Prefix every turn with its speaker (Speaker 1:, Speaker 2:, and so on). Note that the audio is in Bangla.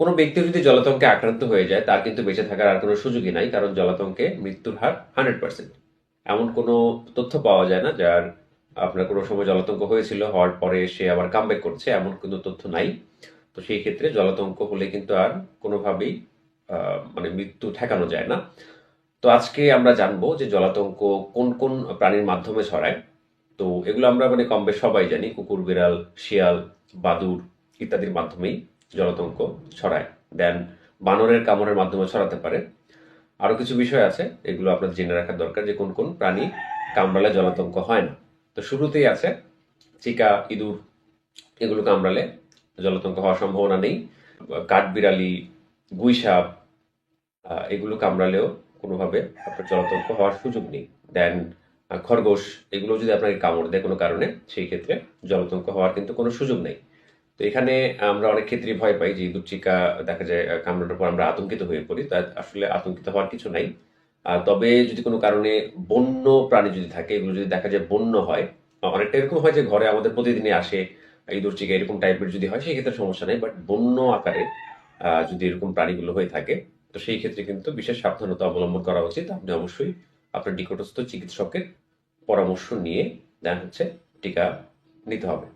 Speaker 1: কোনো ব্যক্তি যদি জলাতঙ্কে আক্রান্ত হয়ে যায়, তার কিন্তু বেঁচে থাকার আর কোনো সুযোগই নাই, কারণ জলাতঙ্কে মৃত্যুর হার হান্ড্রেড পার্সেন্ট। এমন কোনো তথ্য পাওয়া যায় না যার আপনার কোনো সময় জলাতঙ্ক হয়েছিল, হওয়ার পরে সে আবার কামব্যাক করছে, এমন কোনো তথ্য নাই। তো সেই ক্ষেত্রে জলাতঙ্ক হলে কিন্তু আর কোনোভাবেই মানে মৃত্যু ঠেকানো যায় না। তো আজকে আমরা জানব যে জলাতঙ্ক কোন কোন প্রাণীর মাধ্যমে ছড়ায়। তো এগুলো আমরা মানে কম সবাই জানি, কুকুর, বিড়াল, শিয়াল বাদুর ইত্যাদির মাধ্যমেই। জলাতঙ্ক ছড়ায়। দেন বানরের কামড়ের মাধ্যমে ছড়াতে পারে। আরও কিছু বিষয় আছে, এগুলো আপনাদের জেনে রাখার দরকার যে কোন কোন প্রাণী কামড়ালে জলাতঙ্ক হয় না। তো শুরুতেই আছে চিকা, ইঁদুর, এগুলো কামড়ালে জলাতঙ্ক হওয়ার সম্ভাবনা নেই। কাঠবিড়ালি, গুইসাপ এগুলো কামড়ালেও কোনোভাবে আপনার জলাতঙ্ক হওয়ার সুযোগ নেই। দেন খরগোশ, এগুলো যদি আপনাকে কামড় দেয় কোনো কারণে, সেই ক্ষেত্রে জলাতঙ্ক হওয়ার কিন্তু কোনো সুযোগ নেই। তো এখানে আমরা অনেক ক্ষেত্রে ভয় পাই যে ইঁদুর চিকা, দেখা যায় কামড়ানোর পর আমরা আতঙ্কিত হয়ে পড়ি। তা আসলে আতঙ্কিত হওয়ার কিছু নাই। তবে যদি কোনো কারণে বন্য প্রাণী যদি থাকে, এগুলো যদি দেখা যায় বন্য হয় অনেকটা এরকম হয় যে ঘরে আমাদের প্রতিদিনই আসে ইঁদুর চিকা, এরকম টাইপের যদি হয়, সেই ক্ষেত্রে সমস্যা নেই। বাট বন্য আকারে যদি এরকম প্রাণীগুলো হয়ে থাকে, তো সেই ক্ষেত্রে কিন্তু বিশেষ সাবধানতা অবলম্বন করা উচিত। আপনি অবশ্যই আপনার নিকটস্থ চিকিৎসকের পরামর্শ নিয়ে দেন হচ্ছে টিকা নিতে হবে।